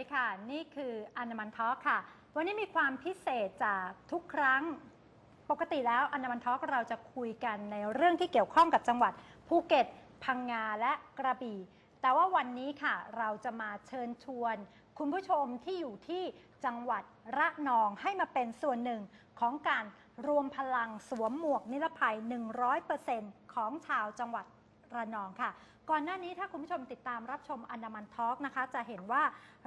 ีค่ะ นี่คืออนามันทอค่ะ วันนี้มีความพิเศษจากทุกครั้ง ปกติแล้วอนามันทอเราจะคุยกันในเรื่องที่เกี่ยวข้องกับจังหวัดภูเก็ต พังงาและกระบี่ แต่ว่าวันนี้ค่ะ เราจะมาเชิญชวน คุณผู้ชมที่อยู่ที่จังหวัดระนองให้มาเป็นส่วนหนึ่งของการรวมพลังสวมหมวกนิรภัย 100%ของชาวจังหวัด ระนองค่ะ ก่อนหน้านี้ถ้าคุณผู้ชมติดตามรับชมอันดามันทอล์กนะคะ จะเห็นว่า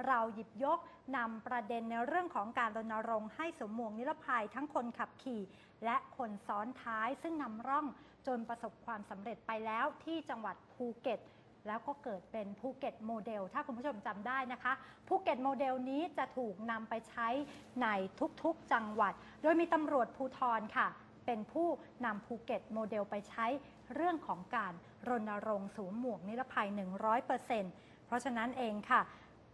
เราหยิบยกนำประเด็นในเรื่องของการรณรงค์ให้สวมหมวกนิรภัยทั้งคนขับขี่ และคนซ้อนท้าย ซึ่งนำร่องจนประสบความสำเร็จไปแล้วที่จังหวัดภูเก็ตแล้วก็เกิดเป็นภูเก็ตโมเดล ถ้าคุณผู้ชมจำได้นะคะ ภูเก็ตโมเดลนี้จะถูกนำไปใช้ในทุกๆจังหวัด โดยมีตำรวจภูทรค่ะ เป็นผู้นำภูเก็ตโมเดลไปใช้ เรื่องของการรณรงค์สวมหมวกนิรภัย 100%เพราะฉะนั้นเองค่ะ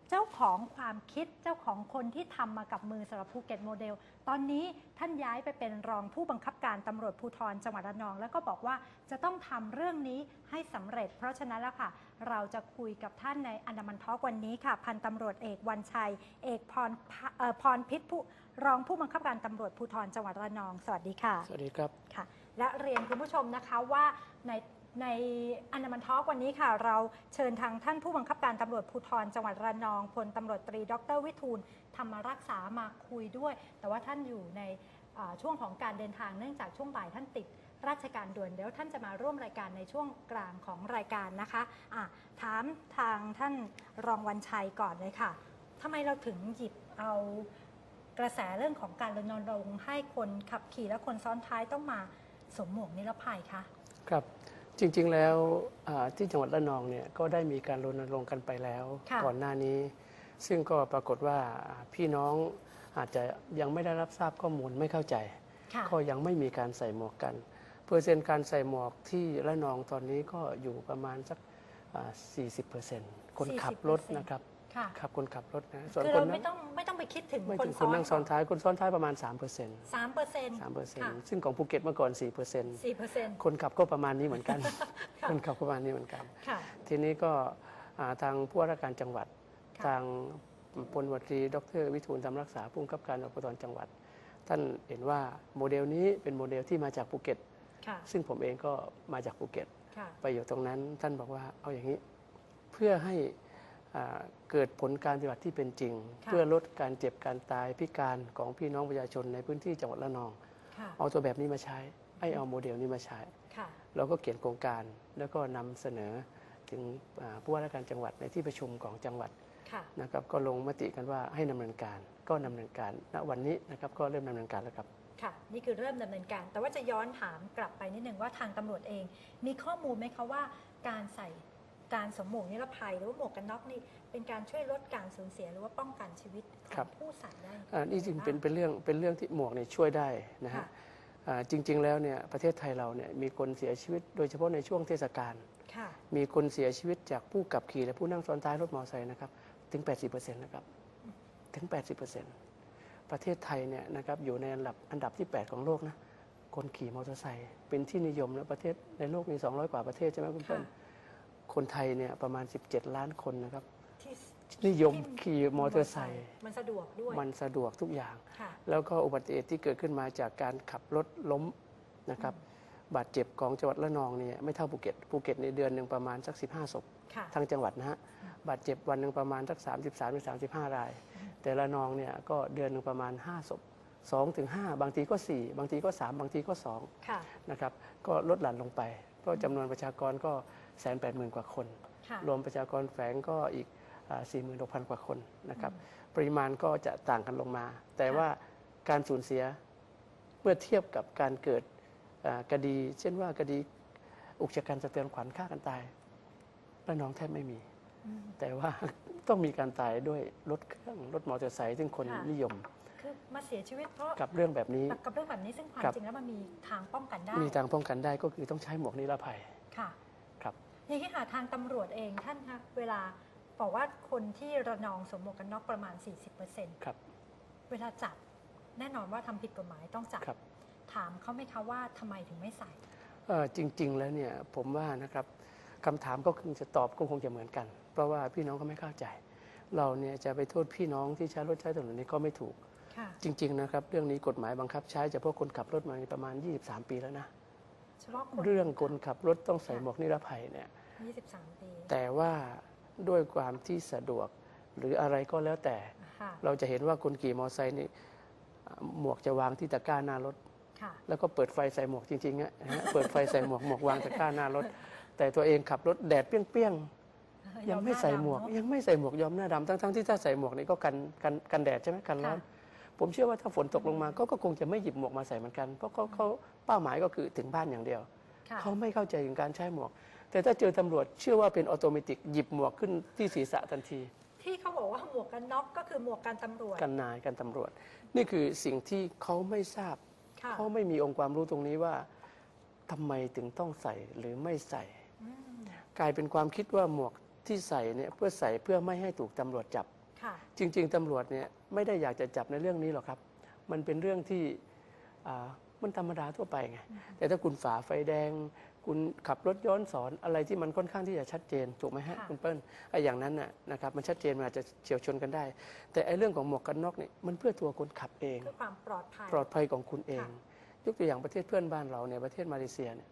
เจ้าของความคิดเจ้าของคนที่ทำมากับมือสำหรับภูเก็ตโมเดล ตอนนี้ท่านย้ายไปเป็นรองผู้บังคับการตำรวจภูธรจังหวัดระนอง แล้วก็บอกว่าจะต้องทำเรื่องนี้ให้สำเร็จ เพราะฉะนั้นแล้วค่ะ เราจะคุยกับท่านในอันดามันทอล์กวันนี้ค่ะ พันตำรวจเอกวันชัย เอกพรพะเอ่อพรพิษผู้รองผู้บังคับการตำรวจภูธรจังหวัดระนอง สวัสดีค่ะ สวัสดีครับค่ะ และเรียนคุณผู้ชมนะคะว่าในในอันดามันทอกวันนี้ค่ะ เราเชิญทางท่านผู้บังคับการตำรวจภูธรจังหวัดระนองพลตำรวจตรี ดรวิทูลธรรมรักษามาคุยด้วย แต่ว่าท่านอยู่ในช่วงของการเดินทางเนื่องจากช่วงบ่ายท่านติดราชการด่วนเดี๋ยวท่านจะมาร่วมรายการในช่วงกลางของรายการนะคะะถามทางท่านรองวันชัยก่อนเลยค่ะทำไมเราถึงหยิบเอากระแสเรื่องของการรณรงค์ให้คนขับขี่และคนซ้อนท้ายต้องมา สวมหมวกนิรภัยคะครับจริงๆแล้วอ่าที่จังหวัดระนองเนี่ยก็ได้มีการรณรงค์กันไปแล้วค่ะก่อนหน้านี้ ซึ่งก็ปรากฏว่าพี่น้องอาจจะยังไม่ได้รับทราบข้อมูลไม่เข้าใจค่ะก็ยังไม่มีการใส่หมวกกัน เปอร์เซ็นต์การใส่หมวกที่ระนองตอนนี้ก็อยู่ประมาณสักอ่า40%คนขับรถ40%นะครับ ค่ะขับคนขับรถนะส่วนคือคเรานนั่ไม่งต้องไม่ต้องไปคิดถึงไม่คนถึงคซ้อนนนั่งซ้อนท้ายคนซ้อนท้ายประมาณ 3%สามเปอร์เซ็นต์3เปอร์เซ็นค่ะต์ซึ่งของภูเก็ตเมื่อก่อน 4%สี่เปอร์เซ็นต์ คนขับก็ประมาณนี้เหมือนกัน ค่ะ คนขับประมาณนี้เหมือนกัน ค่ะ ทีนี้ก็อ่าทางผู้ว่าราชการจังหวัด ค่ะ ทางพลวัตรีดรวิทูลทำรักษาผู้บังคับการตำรวจภูธรจังหวัด ท่านเห็นว่าโมเดลนี้เป็นโมเดลที่มาจากภูเก็ต ค่ะ ซึ่งผมเองก็มาจากภูเก็ต ค่ะ ไปอยู่ตรงนั้นท่านบอกว่าเอาอย่างนี้ เพื่อให้อ่า เกิดผลการปฏิบัติที่เป็นจริงค่ะเพื่อลดการเจ็บการตายพิการของพี่น้องประชาชนในพื้นที่จังหวัดระนองค่ะเอาตัวแบบนี้มาใช้ให้เอาโมเดลนี้มาใช้ค่ะเราก็เขียนโครงการแล้วก็นำเสนอถึงอ่าผู้ว่าราชการจังหวัดในที่ประชุมของจังหวัดค่ะนะครับก็ลงมติกันว่าให้ดำเนินการก็ดำเนินการณวันนี้นะครับก็เริ่มดำเนินการแล้วครับค่ะนี่คือเริ่มดำเนินการ แต่ว่าจะย้อนถามกลับไปนิดนึงว่าทางตำรวจเอง มีข้อมูลไหมคะว่าการใส่ การสวมหมวกนิรภัยหรือว่าหมวกกันน็อกนี่เป็นการช่วยลดการสูญเสียหรือว่าป้องกันชีวิตขครัองบผู้ใส่ได้อ่านี่จริงเป็นเป็นเรื่องเป็นเรื่องที่หมวกเนี่ยช่วยได้นะฮะค่ะอ่าจริง ๆ แล้วเนี่ยประเทศไทยเราเนี่ยมีคนเสียชีวิต โดยเฉพาะในช่วงเทศกาลค่ะมีคนเสียชีวิตจากผู้ขับขี่และผู้นั่งซ้อนท้ายรถมอเตอร์ไซค์นะครับถึง 80%นะครับถึง 80%ประเทศไทยเนี่ยนะครับอยู่ในอันดับอันดับที่ 8 ของโลกนะคนขี่มอเตอร์ไซค์เป็นที่นิยมนะประเทศในโลกมี 200 กว่าประเทศใช่ไหมคุณเพื่อนค่ะ คนไทยเนี่ยประมาณ 17 ล้านคนนะครับ ที่นิยมขี่มอเตอร์ไซค์มันสะดวกด้วย มันสะดวกทุกอย่าง ค่ะ แล้วก็อุบัติเหตุที่เกิดขึ้นมาจากการขับรถล้มนะครับ บาดเจ็บของจังหวัดระนองเนี่ยไม่เท่าภูเก็ตภูเก็ตในเดือนหนึ่งประมาณสัก 15ศพ ค่ะ ทั้งจังหวัดนะฮะ บาดเจ็บวันหนึ่งประมาณสัก 33ถึง35 ราย แต่ระนองเนี่ยก็เดือนหนึ่งประมาณ 5 ศพ2ถึง5บางทีก็ 4 บางทีก็ 3 บางทีก็ ค่ะ 2 นะครับ ก็ลดหลั่นลงไป เพราะจำนวนประชากรก็แสนแปดหมื่นกว่าคนค่ะรวมประชากรแฝงก็อีก4 6 0 0 0 กว่าคนนะครับปริมาณก็จะต่างกันลงมา แต่ว่าการสูญเสียเมื่อเทียบกับการเกิดอ่าคดี เช่นว่าคดีอุกชะกันสะเทือนขวัญฆ่ากันตายระนองแทบไม่มีอืมแต่ว่าต้องมีการตายด้วยรถเครื่องรถมอเตอร์ไซค์ซึ่งคนค่ะนิยม คือมาเสียชีวิตเพราะกับเรื่องแบบนี้ กับเรื่องแบบนี้ซึ่งความครับ จริงแล้วมันมีทางป้องกันได้มีทางป้องกันได้ก็คือต้องใช้หมวกนิรภัย ค่ะครับ อย่างที่ค่ะทางตำรวจเองท่านคะเวลาบอกว่าคนที่ระนองสวมหมวกกันน็อกประมาณ 40%ครับ เวลาจับแน่นอนว่าทำผิดกฎหมายต้องจับ ครับ ถามเขาไหมคะว่าทำไมถึงไม่ใส่ เอ่อจริง ๆ แล้วเนี่ยผมว่านะครับคำถามก็คงจะตอบก็คงจะเหมือนกัน เพราะว่าพี่น้องก็ไม่เข้าใจ เราเนี่ยจะไปโทษพี่น้องที่ใช้รถใช้ถนนนี้ก็ไม่ถูกค่ะ จริง ๆ นะครับ เรื่องนี้กฎหมายบังคับใช้เฉพาะคนขับรถมาประมาณ 23 ปีแล้วนะเฉพาะคนเรื่องคนขับรถต้องใส่หมวกนิรภัยเนี่ย23 ปี แต่ว่าด้วยความที่สะดวกหรืออะไรก็แล้วแต่ค่ะเราจะเห็นว่าคนขี่มอเตอร์ไซค์นี่อ่าหมวกจะวางที่ตะกร้าหน้ารถค่ะแล้วก็เปิดไฟใส่หมวกจริงๆอะนะฮะเปิดไฟใส่หมวกหมวกวางตะกร้าหน้ารถ แต่ตัวเองขับรถแดดเปรี้ยงๆยังไม่ใส่หมวก ยังไม่ใส่หมวกยอมหน้าดำทั้งๆที่ถ้าใส่หมวกนี่ก็กันกันกันแดดใช่ไหมกันร้อน ผมเชื่อว่าถ้าฝนตกลงมาก็ก็คงจะไม่หยิบหมวกมาใส่เหมือนกัน เพราะเขาเขาเป้าหมายก็คือถึงบ้านอย่างเดียว ค่ะ เขาไม่เข้าใจถึงการใช้หมวก แต่ถ้าเจอตำรวจเชื่อว่าเป็นออโตเมติกหยิบหมวกขึ้นที่ศีรษะทันที ที่เขาบอกว่าหมวกกันน็อกก็คือหมวกกันตำรวจ กันนายกันตำรวจ นี่คือสิ่งที่เขาไม่ทราบ ค่ะเขาไม่มีองค์ความรู้ตรงนี้ว่าทำไมถึงต้องใส่หรือไม่ใส่ อืมกลายเป็นความคิดว่าหมวกที่ใส่เนี่ยเพื่อใส่เพื่อไม่ให้ถูกตำรวจจับค่ะ จริง ๆตำรวจเนี่ยไม่ได้อยากจะจับในเรื่องนี้หรอกครับ มันเป็นเรื่องที่อ่ามันธรรมดาทั่วไปไงแต่ถ้าคุณฝ่าไฟแดง คุณขับรถย้อนสอนอะไรที่มันค่อนข้างที่จะชัดเจนถูกไหมฮะค่ะคุณเปิ้ลไอ้อย่างนั้นน่ะนะครับมันชัดเจนมันอาจจะเฉียวชนกันได้ แต่ไอ้เรื่องของหมวกกันน็อกเนี่ยมันเพื่อตัวคนขับเองเพื่อความปลอดภัยปลอดภัยของคุณเองค่ะยกตัวอย่างประเทศเพื่อนบ้านเราเนี่ยประเทศมาเลเซียเนี่ย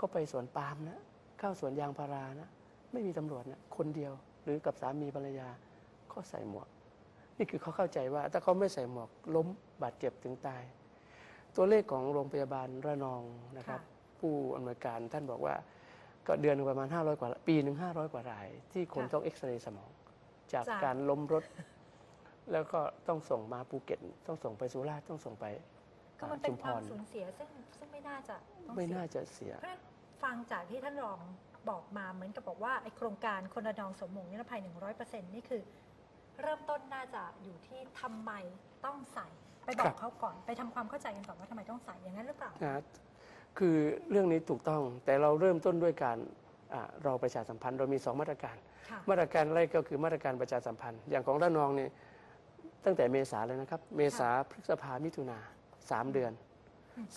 ก็ไปสวนปาล์มนะเข้าสวนยางพารานะไม่มีตำรวจนะคนเดียวหรือกับสามีภรรยา ก็ใส่หมวก นี่คือเขาเข้าใจว่า ถ้าเขาไม่ใส่หมวกล้มบาดเจ็บถึงตาย ตัวเลขของโรงพยาบาลระนองนะครับค่ะผู้อำนวยการท่านบอกว่า ก็เดือนหนึ่งประมาณ 500 กว่า ปีหนึ่ง500 กว่าราย ที่คนต้องเอ็กซเรย์สมองจากจากการล้มรถ แล้วก็ต้องส่งมาภูเก็ต ต้องส่งไปสุราษฎร์ต้องส่งไปก็มันเป็นชุมพความรสูญเสียซึ่งซึ่งไม่น่าจะต้องไม่เสียน่าจะเสียเพราะฉะนั้นฟังจากที่ท่านรองบอกมาเหมือนกับบอกว่าไอโครงการคนระนองสมหมงนิรภัย100%นี่คือ เริ่มต้นน่าจะอยู่ที่ทำไมต้องใส่ ไปบอครักบ เขาก่อนไปทำความเข้าใจกันก่อนว่าทำไมต้องใส่อย่างนั้นหรือเปล่า นะคือเรื่องนี้ถูกต้องแต่เราเริ่มต้นด้วยการอ่าเราประชาสัมพันธ์เรามีสองมาตรการ ค่ะ มาตรการแรกก็คือมาตรการประชาสัมพันธ์ อย่างของระนองเนี่ยตั้งแต่เมษาเลยนะครับ เมษาพฤษภามิถุนาสามเดือน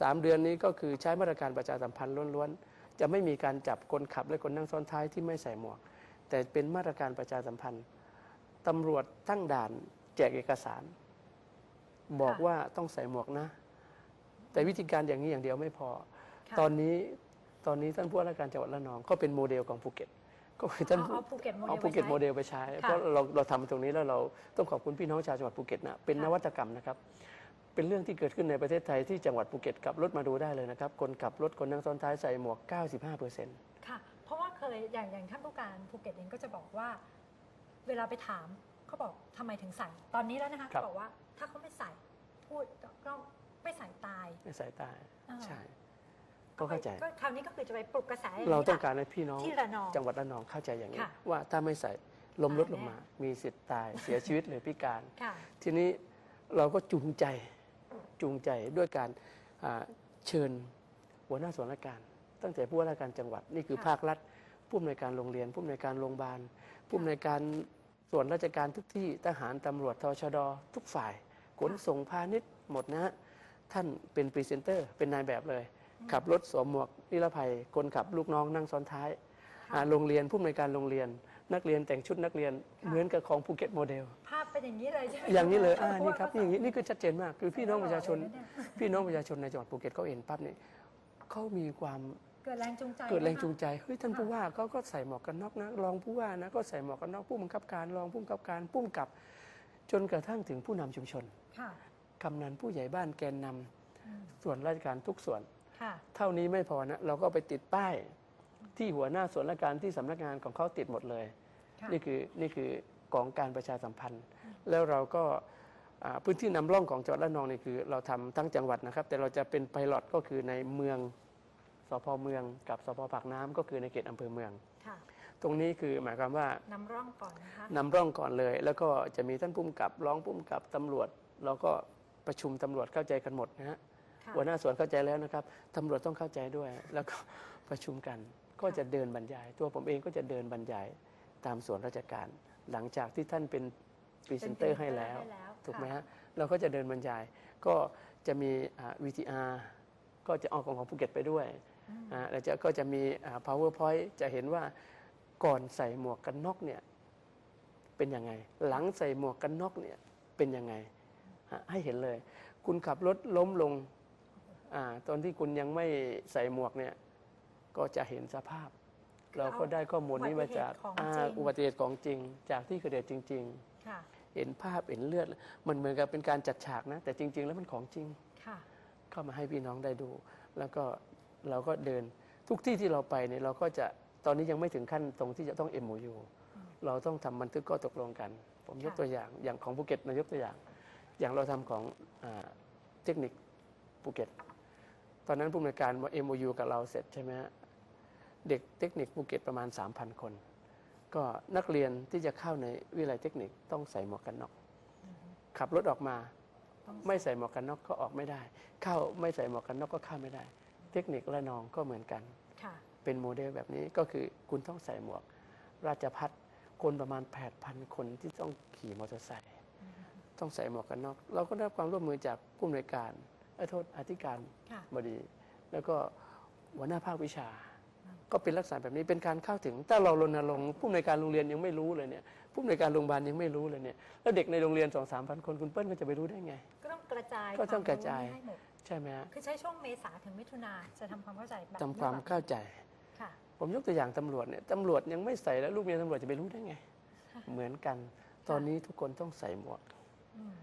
สามเดือนนี้ก็คือใช้มาตรการประชาสัมพันธ์ล้วนๆ จะไม่มีการจับคนขับและคนนั่งซ้อนท้ายที่ไม่ใส่หมวก แต่เป็นมาตรการประชาสัมพันธ์ ตำรวจตั้งด่านแจกเอกสาร บอกค่ะว่าต้องใส่หมวกนะ แต่วิธีการอย่างนี้อย่างเดียวไม่พอค่ะตอนนี้ตอนนี้ท่านผู้ว่าราชการจังหวัดระนองก็เป็นโมเดลของภูเก็ตก็คือท่านเอาเอาภูเก็ตโมเดลเอาภูเก็ตไปใช้โมเดลไปใช้ค่ะเพราะเราเราทำตรงนี้แล้วเราต้องขอบคุณพี่น้องชาวจังหวัดภูเก็ตนะเป็นค่ะนวัตกรรมนะครับ เป็นเรื่องที่เกิดขึ้นในประเทศไทยที่จังหวัดภูเก็ตขับรถมาดูได้เลยนะครับ คนขับรถคนนั่งซ้อนท้ายใส่หมวก 95เปอร์เซ็นต์ค่ะ เพราะว่าเคยอย่างอย่างท่านผู้การภูเก็ตเองก็จะบอกว่า เวลาไปถามเขาบอกทำไมถึงใส่ ตอนนี้แล้วนะคะเขาบอกว่าถ้าเขาไม่ใส่พูดก็ไม่ใส่ตายในสายตาอ่าใช่ก็เข้าใจก็คราวนี้ก็คือจะไปปลุกกระแสย่นี้เราต้องค่ะการให้พี่น้องที่ระนองจังหวัดระนองเข้าใจอย่างนี้ค่ะว่าถ้าไม่ใส่ลมลดตายลงแน่มา มีสิทธิ์ตายเสียชีวิตหรือพิการค่ะทีนี้เราก็จูงใจจูงใจด้วยการอ่าเชิญหัวหน้าส่วนราชการ ตั้งแต่ผู้ว่าราชการจังหวัดนี่คือค่ะภาครัฐผู้อำนวยการโรงเรียน ผู้อำนวยการโรงพยาบาลผู้อำนวยการ ส่วนราชการทุกที่ทหารตำรวจทชด ทุกฝ่าย ขนส่งพาณิชย์หมดนะฮะท่านเป็นพรีเซนเตอร์ เป็นนายแบบเลย ขับรถสวมหมวกนิรภัย คนขับลูกน้องนั่งซ้อนท้ายค่ะอ่าโรงเรียนผู้อำนวยการโรงเรียน นักเรียนแต่งชุดนักเรียนค่ะเหมือนกับของภูเก็ตโมเดล ภาพเป็นอย่างนี้เลยใช่ไหมอย่างนี้เลยะอ่าพะนี่ครับว่นี่อย่างนี้นี่คือชัดเจนมาก คือพี่น้องประชาชนตลอดเลยะเยพี่น้องประชาชนในจังหวัดภูเก็ตเขาเห็นปั๊บนี่เขามีความ เกิดแรงจูงใจเกิดแรงจูงไหมใจเฮ้ยท่านค่ะผู้ว่าเขาก็ใส่หมวกกันน็อกนะรองผู้ว่านะก็ใส่หมวกกันน็อกผู้บังคับการรองผู้บังคับการผู้กำกับ จนกระทั่งถึงผู้นำชุมชนคะค่ะกำนันผู้ใหญ่บ้านแกนนำอืมส่วนราชการทุกส่วนค่ะเท่านี้ไม่พอนะเราก็ไปติดป้ายที่หัวหน้าส่วนราชการที่สำนักงานของเขาติดหมดเลยค่ะนี่คือนี่คือกองการประชาสัมพันธ์ แล้วเราก็อ่าพื้นที่นำร่องของจังหวัดระนองนี่คือ เราทำทั้งจังหวัดนะครับ แต่เราจะเป็นไพลอตก็คือในเมือง สพเมืองกับสพปากน้ำก็คือในเขตอำเภอเมืองค่ะตรงนี้คือหมายความว่านำร่องก่อนนะคะนำร่องก่อนเลย แล้วก็จะมีท่านผู้กำกับร้องผู้กำกับตำรวจเราก็ประชุมตำรวจเข้าใจกันหมดนะฮะค่ะหัวหน้าส่วนเข้าใจแล้วนะครับตำรวจต้องเข้าใจด้วย แล้วก็ประชุมกันก็จะเดินบรรยาย ตัวผมเองก็จะเดินบรรยายตามส่วนราชการ หลังจากที่ท่านเป็นพรีเซนเตอร์ให้แล้ว ถูกไหมค่ะฮะเราก็จะเดินบรรยาย ก็จะมีอ่า VTR ก็จะเอาของของภูเก็ตไปด้วยอืมอ่า แล้วจะก็จะมีอ่า powerpoint จะเห็นว่าก่อนใส่หมวกกันน็อกเนี่ยเป็นยังไง หลังใส่หมวกกันน็อกเนี่ยเป็นยังไงฮะให้เห็นเลย คุณขับรถล้มลงอาตอนที่คุณยังไม่ใส่หมวกเนี่ยก็จะเห็นสภาพ เราก็ได้ข้อมูลนี้มาจากอุบัติเหตุของจริงอ่าอุบัติเหตุของจริงจากที่เกิดเหตุจริงค่ะๆเห็นภาพเห็นเลือด มันเหมือนกับเป็นการจัดฉากนะ แต่จริง ๆ แล้วมันของจริงค่ะเข้ามาให้พี่น้องได้ดู แล้วก็ เราก็เดินทุกที่ที่เราไปเนี่ยเราก็จะตอนนี้ยังไม่ถึงขั้นตรงที่จะต้อง MOU เราต้องทำบันทึกข้อตกลงกัน ผมยกตัวอย่างอย่างของภูเก็ตนายกตัวอย่าง อย่างเราทำของอเทคนิคภูเก็ต ตอนนั้นผู้อำนวยการมา MOU กับเราเสร็จใช่ไหมฮะเด็กเทคนิคภูเก็ตประมาณ 3,000 คน ก็นักเรียนที่จะเข้าในวิทยาลัยเทคนิคต้องใส่หมวกกันน็อกขับรถออกมา ไม่ใส่หมวกกันน็อกก็ออกไม่ได้ เข้าไม่ใส่หมวกกันน็อกก็เข้าไม่ได้ เทคนิคและนองก็เหมือนกันค่ะเป็นโมเดลแบบนี้ก็คือคุณต้องใส่หมวก ราชพัฒคนประมาณ 8,000 คนที่ต้องขี่มอเตอร์ไซค์ต้องใส่หมวกกันน็อกเราก็ได้รับความร่วมมือจากผู้อำนวยการเอ้ยโทษอธิการค่ะบดี แล้วก็หัวหน้าภาควิชา ก็เป็นลักษณะแบบนี้เป็นการเข้าถึง ถ้าเรารณรงค์ผู้อำนวยการโรงเรียนยังไม่รู้เลยเนี่ยผู้อำนวยการโรงพยาบาลยังไม่รู้เลยเนี่ยแล้วเด็กในโรงเรียน2 3 0 0คนคุณเปิ้ลก็จะไปรู้ได้ไง ก็ต้องกระจายก็ต้องกระจายควมให้หมดใช่ไหมฮะคือใช้ช่วงเมษาถึงมิถุนาจะทำความเข้าใจแบบทำความเข้าใจ ค่ะ ผมยกตัวอย่างตำรวจเนี่ยตำรวจยังไม่ใส่แล้วลูกเมียตำรวจจะไปรู้ได้ไง เหมือนกัน ตอนนี้ทุกคนต้องใส่หมวก อืม